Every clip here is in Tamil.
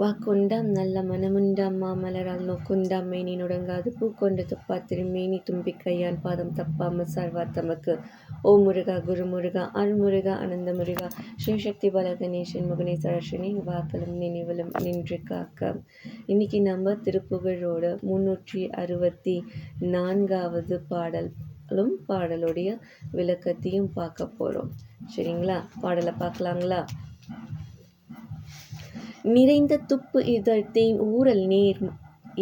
வாக்கொண்டாம் நல்ல மனமுண்டாம் மாமலரால் நோக்குண்டாம் மேனி நுடங்காது பூக்கொண்ட துப்பாத்திரி மேனி தும்பி கையான் பாதம் தப்பாமல் சர்வா தமக்கு. ஓ முருகா குரு முருகா அருள்முருகா அனந்த முருகா ஸ்ரீசக்தி பல கணேசன் முகனேஸ்வரஷனி வாக்களும் நினைவிலும் நின்று காக்க. இன்னைக்கு நம்ம திருப்புகழோட முன்னூற்றி அறுபத்தி நான்காவது பாடலும் பாடலுடைய விளக்கத்தையும் பார்க்க போகிறோம் சரிங்களா? பாடலை பார்க்கலாங்களா? நிறைந்த துப்பு இதழ் ஊறல் நேர்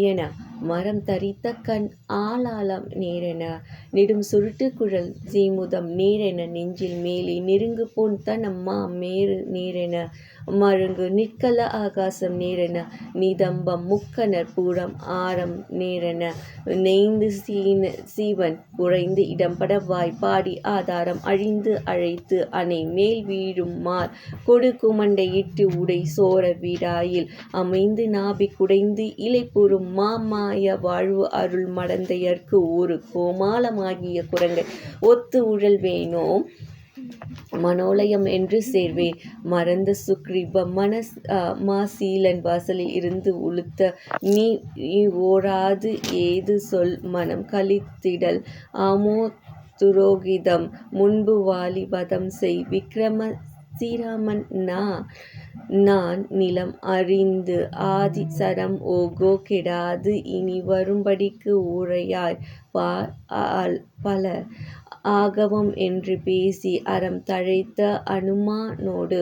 என மரம் தரித்த கண் ஆளாளம் நேரென நெடும் சுருட்டு குழல் சீமுதம் நேரென நெஞ்சில் மேலே நெருங்கு பொன் தனம்மா மேரு நேரென மழுங்கு நிற்கல ஆகாசம் நேரென நிதம்பம் முக்கனர் பூரம் ஆரம் நேரென நெய்ந்து சீன சீவன் குறைந்து இடம்பட வாய் பாடி ஆதாரம் அழிந்து அழைத்து அணை மேல் வீழும் மார் கொடுக்கு மண்டையிட்டு உடை சோர வீடாயில் அமைந்து நாபி குடைந்து இலை கூறும் மாய வாழ்வு அருள் மடந்தையர்க்கு ஒரு கோமாளமாகிய குரங்கை ஒத்து உழல் வேணும் மனோலயம் என்று சேர்வேன் மறந்த சுக்ரீப மனஸ் மாசீலன் வாசலில் இருந்து உளுத்த நீ ஓராது ஏது சொல் மனம் கழித்திடல். ஆமோ துரோகிதம் முன்பு வாலிபதம் செய். விக்ரம ஸ்ரீராமன் நா நான் நிலம் அறிந்து ஆதி சரம் ஓகோ கெடாது. இனி வரும்படிக்கு ஊழையாய் பல ஆகவம் என்று பேசி அறம் தழைத்த அனுமானோடு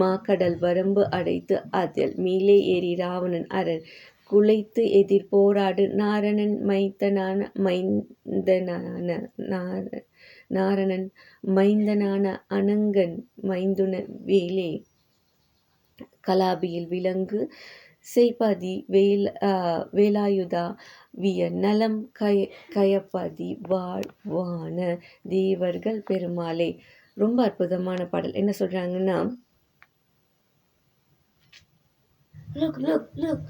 மாக்கடல் வரம்பு அடைத்து அதில் மேலே ஏறி ராவணன் அரண் குலைத்து எதிர் போராடு. நாரணன் மைத்தனான மைந்தனான நார நாரணன் மைந்தனான அனங்கன் மைந்துன வேலே. கலாபியில் விலங்கு செய்பதி வேல் வேலாயுதா விய நலம் கய கயப்பதி வாழ்வான தேவர்கள் பெருமாளே. ரொம்ப அற்புதமான பாடல். என்ன சொல்றாங்கன்னா லுக் லுக் லுக்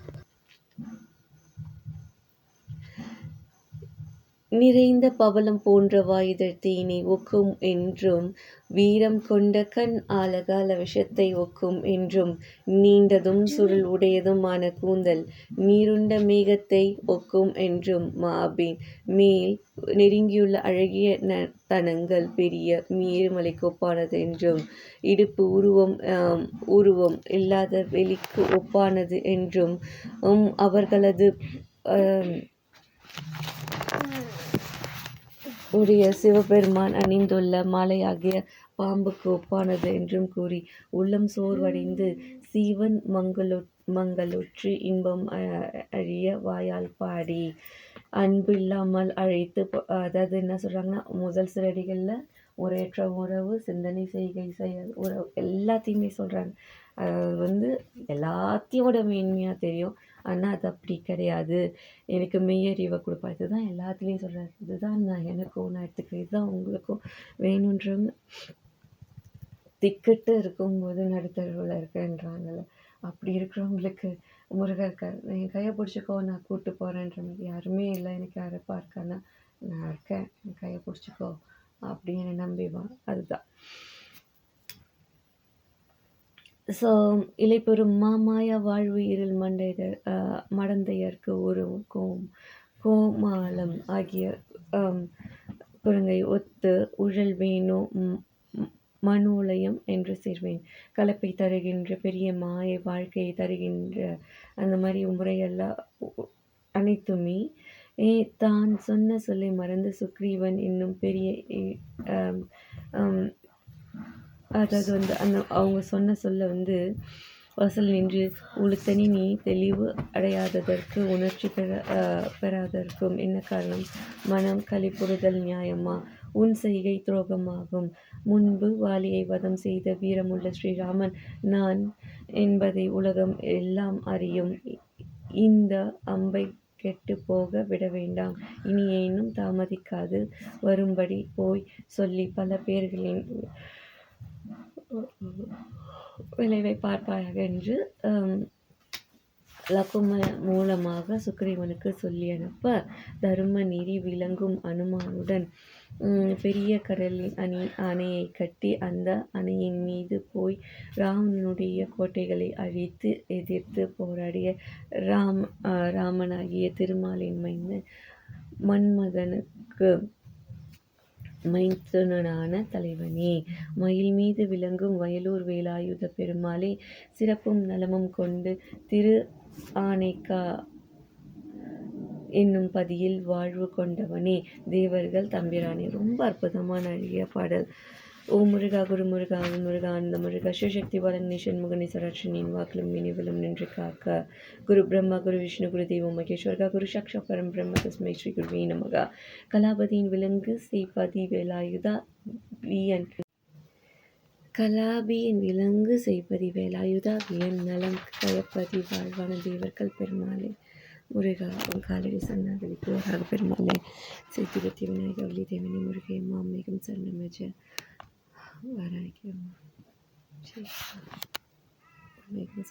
நிறைந்த பவளம் போன்ற வாயுதல் தீனி ஒக்கும் என்றும் வீரம் கொண்ட கண் ஆலகால விஷத்தை ஒக்கும் என்றும் நீண்டதும் சுருள் உடையதுமான கூந்தல் நீருண்ட மேகத்தை ஒக்கும் என்றும் மாபின் மேல் நெருங்கியுள்ள அழகிய தனங்கள் பெரிய மீறுமலை ஒப்பானது என்றும் இடுப்பு உருவம் உருவம் இல்லாத வெளிக்கு ஒப்பானது என்றும் அவர்களது உரிய சிவபெருமான் அணிந்துள்ள மாலையாகிய பாம்புக்கு ஒப்பானது என்றும் கூறி உள்ளம் சோர்வடைந்து சீவன் மங்களு மங்களுற்று இன்பம் அழிய வாயால் பாடி அன்பு இல்லாமல் அழைத்து அதாவது என்ன சொல்கிறாங்கன்னா முதல் சிலடிகளில் உரையற்ற உறவு சிந்தனை செய்கை செய்ய உறவு எல்லாத்தையுமே சொல்கிறாங்க அது வந்து எல்லாத்தையோட மேன்மையாக தெரியும். ஆனால் அது அப்படி கிடையாது. எனக்கு மெய்யறிவை கொடுப்பா. இதுதான் எல்லாத்துலேயும் சொல்கிறார் இதுதான் நான் எனக்கும் நான் எடுத்துக்கிறேன். இதுதான் உங்களுக்கும் வேணுன்றவங்க திக்கிட்டு இருக்கும்போது நடுத்தருவில் இருக்கேன்றாங்கல்ல. அப்படி இருக்கிறவங்களுக்கு முருகர் இருக்கார் என் கையை பிடிச்சிக்கோ நான் கூப்பிட்டு போகிறேன்ற மாதிரி யாருமே இல்லை. எனக்கு யாரப்பா இருக்கான்னா நான் இருக்கேன். என் கையை பிடிச்சிக்கோ. அப்படின்னு நம்பிவான் அதுதான். ஸோ இலைப்பெறும் மாமாய வாழ்வு இருள் மண்டையர் மடந்தையர்க்கு ஒரு கோம் கோமாளம் ஆகிய குரங்கை ஒத்து உழல் வேணும் மனோலயம் என்று சேர்வேன். கலப்பை தருகின்ற பெரிய மாய வாழ்க்கையை தருகின்ற அந்த மாதிரி முறையெல்லாம் அனைத்துமே. தான் சொன்ன சொல்லை மறந்து சுக்ரீவன் இன்னும் பெரிய அதாவது வந்து அந்த அவங்க சொன்ன சொல்ல வந்து வாசல் நின்று உளுத்தனி நீ தெளிவு அடையாததற்கு உணர்ச்சி பெற பெறாததற்கும் என்ன காரணம்? மனம் களிப்புறுதல் நியாயமா? உன் செய்கை துரோகமாகும். முன்பு வாலியை வதம் செய்த வீரமுள்ள ஸ்ரீராமன் நான் என்பதை உலகம் எல்லாம் அறியும். இந்த அம்பை கெட்டு போக விட வேண்டாம். இனி ஏனும் தாமதிக்காது. வரும்படி போய் சொல்லி பல பேர்களின் விளைவை பார்ப்பாயாக என்று லகும மூலமாக சுக்ரீவனுக்கு சொல்லி அனுப்ப தரும நெறி விளங்கும் அனுமானுடன் பெரிய கடலின் அணி அணையை கட்டி அந்த அணையின் மீது போய் ராமனுடைய கோட்டைகளை அழித்து எதிர்த்து போராடிய ராம் ராமனாகிய திருமாலின் மைந்தன் மன்மதனுக்கு மைத்துனனான தலைவனே. மயில் மீது விளங்கும் வயலூர் வேலாயுத பெருமாளே. சிறப்பும் நலமும் கொண்டு திரு ஆனைக்கா என்னும் பதியில் வாழ்வு கொண்டவனே. தேவர்கள் தம்பிரானே. ரொம்ப அற்புதமான அழகிய பாடல். ஓ முருகா குரு முருகா அருள் முருகா அந்த முருகா சிவசக்தி பாலன் சண்முகன் ஈஸ்வராட்சனின் வாக்கிலும் நினைவிலும் நின்று காக்க. குரு பிரம்மா குரு விஷ்ணு குரு தெய்வம் மகேஸ்வர்கா குரு சாக்ஷா பரம் பிரம்ம தஸ்மை ஸ்ரீ குருவே நமகா. கலாபதியின் விலங்கு செய்பதி வேலாயுதா வியன். கலாபியின் விலங்கு செய்பதி வேலாயுதா வியன் நலம் கயப்பதி வாழ்வான தேவர்கள் பெருமாளே. முருகா உன் காலடி சன்னாதலிக்கு வராக பெருமாளே. சித்திபத்தி Vinayaka Valli தேவனி முருகே மாமேகம் what I can. Make? Me